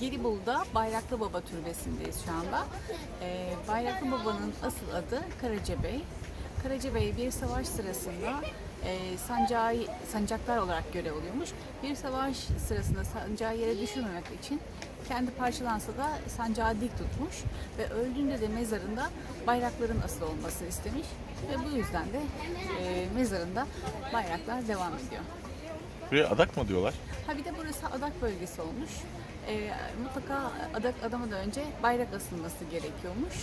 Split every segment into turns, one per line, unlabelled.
Gelibolu'da Bayraklı Baba Türbesi'ndeyiz şu anda. Ee, Bayraklı Baba'nın asıl adı Karacabey. Karacabey bir savaş sırasında e, sancağı, sancaktar olarak görev alıyormuş. Bir savaş sırasında sancağı yere düşürmemek için kendi parçalansa da sancağı dik tutmuş ve öldüğünde de mezarında bayrakların asıl olmasını istemiş ve bu yüzden de e, mezarında bayraklar devam ediyor.
Buraya adak mı diyorlar?
Ha bir de burası adak bölgesi olmuş. Ee, mutlaka adak adamadan önce bayrak asılması gerekiyormuş.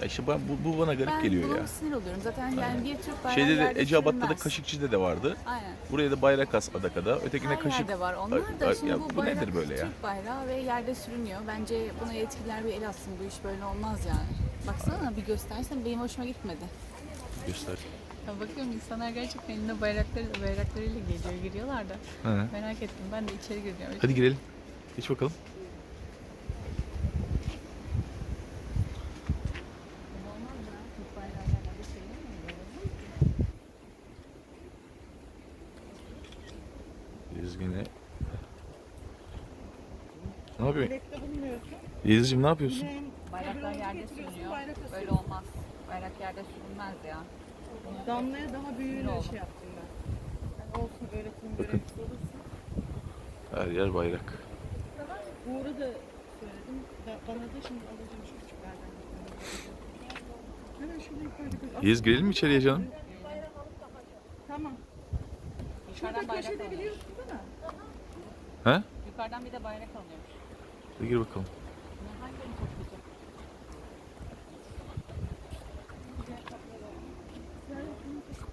Ya işte ben, bu, bu bana garip
ben
geliyor ya.
sinir oluyorum. Zaten yani bir Türk bayrağı
Şeyde de Eceabat'ta da. Kaşıkçı'da de vardı.
Aynen.
Buraya da bayrak as adakada. Ötekine
Her
kaşık.
yerde var onlar da şimdi
ya
bu,
bu
bayrak
nedir böyle ya?
Türk bayrağı ve yerde sürünüyor. Bence buna yetkililer bir el atsın. Bu iş böyle olmaz yani. Baksana bir göstersen benim hoşuma gitmedi.
Göster.
Ya bakıyorum insanlar gerçekten elinde bayrakları, bayraklarıyla geliyor, giriyorlar da.
Hı.
Merak ettim. Ben de içeri gireceğim.
Hadi girelim. Geç bakalım. Yezgine. Ne yapıyorsun?
Bulunmuyorsun.
Yeziciğim ne yapıyorsun?
Bayraklar yerde sürünüyor. Böyle olmaz. Bayrak yerde sürünmez ya.
Damlaya daha büyüğüyle şey yaptım ben. Yani olsun öğretim görevlisi olursun.
Her yer bayrak.
Uğur'a da söyledim. Da, bana da şimdi alacağım şu küçüklerden. Hemen şurada yukarıda.
Yez girelim mi içeriye canım?
Tamam.
Yukarıdan
Şurada
bayrak
köşede
alınıyor.
biliyorsun değil mi?
He?
Yukarıdan bir de bayrak alınıyormuş.
Hadi gir bakalım.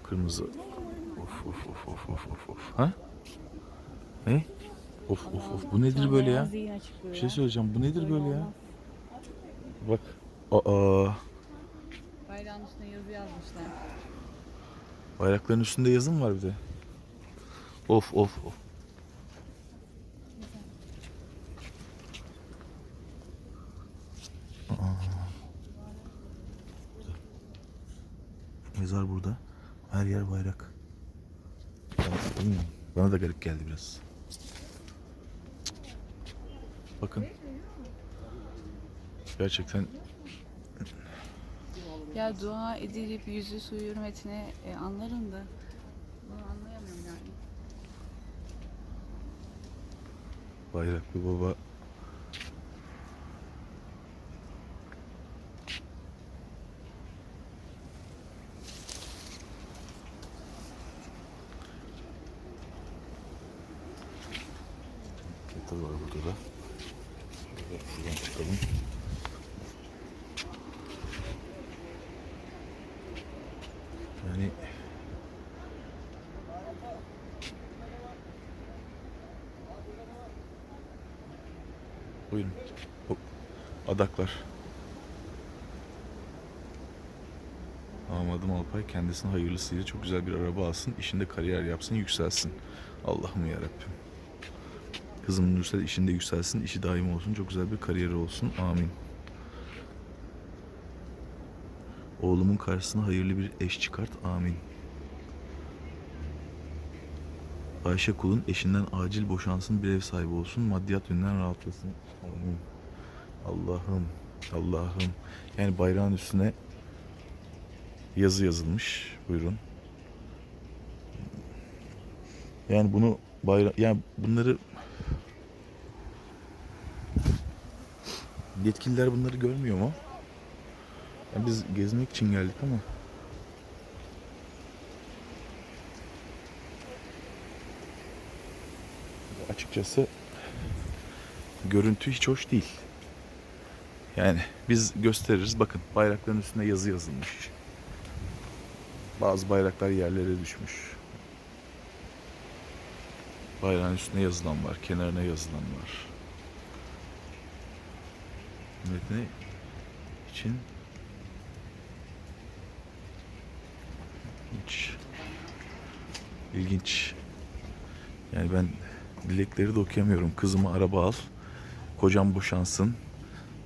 Kırmızı. Of of of of of of of. Ha? Ne? Of of of. Bu nedir böyle ya? Bir şey söyleyeceğim. Bu nedir böyle ya? Bak. Aa.
Bayrağın üstüne yazı yazmışlar.
Bayrakların üstünde yazı mı var bir de? Of of of. Aa. Mezar burada. Her yer bayrak. Bilmiyorum. Bana da garip geldi biraz. Bakın. Gerçekten
Ya dua edilip yüzü su hürmetine e, anlarım da bunu anlayamıyorum yani.
Bayraklı Baba Metal var burada da. Şöyle çıkalım. Yani Buyurun. Hop. Adaklar. Amadım Alpay kendisine hayırlısıyla çok güzel bir araba alsın, işinde kariyer yapsın, yükselsin. Allah'ım yarabbim. Kızım Nursel işinde yükselsin, işi daim olsun, çok güzel bir kariyeri olsun. Amin. Oğlumun karşısına hayırlı bir eş çıkart. Amin. Ayşe kulun eşinden acil boşansın, bir ev sahibi olsun, maddiyat yönünden rahatlasın. Amin. Allah'ım, Allah'ım. Yani bayrağın üstüne yazı yazılmış. Buyurun. Yani bunu bayra yani bunları yetkililer bunları görmüyor mu? Yani biz gezmek için geldik ama açıkçası görüntü hiç hoş değil. Yani biz gösteririz. Bakın bayrakların üstüne yazı yazılmış. Bazı bayraklar yerlere düşmüş. Bayrağın üstüne yazılan var, kenarına yazılan var. Metni için hiç ilginç. Yani ben dilekleri de okuyamıyorum. Kızımı araba al, kocam boşansın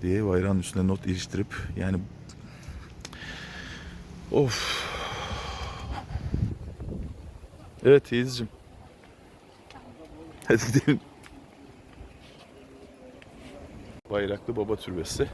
diye bayrağın üstüne not iliştirip yani of Evet Yeliz'cim. Hadi gidelim. Bayraklı Baba Türbesi.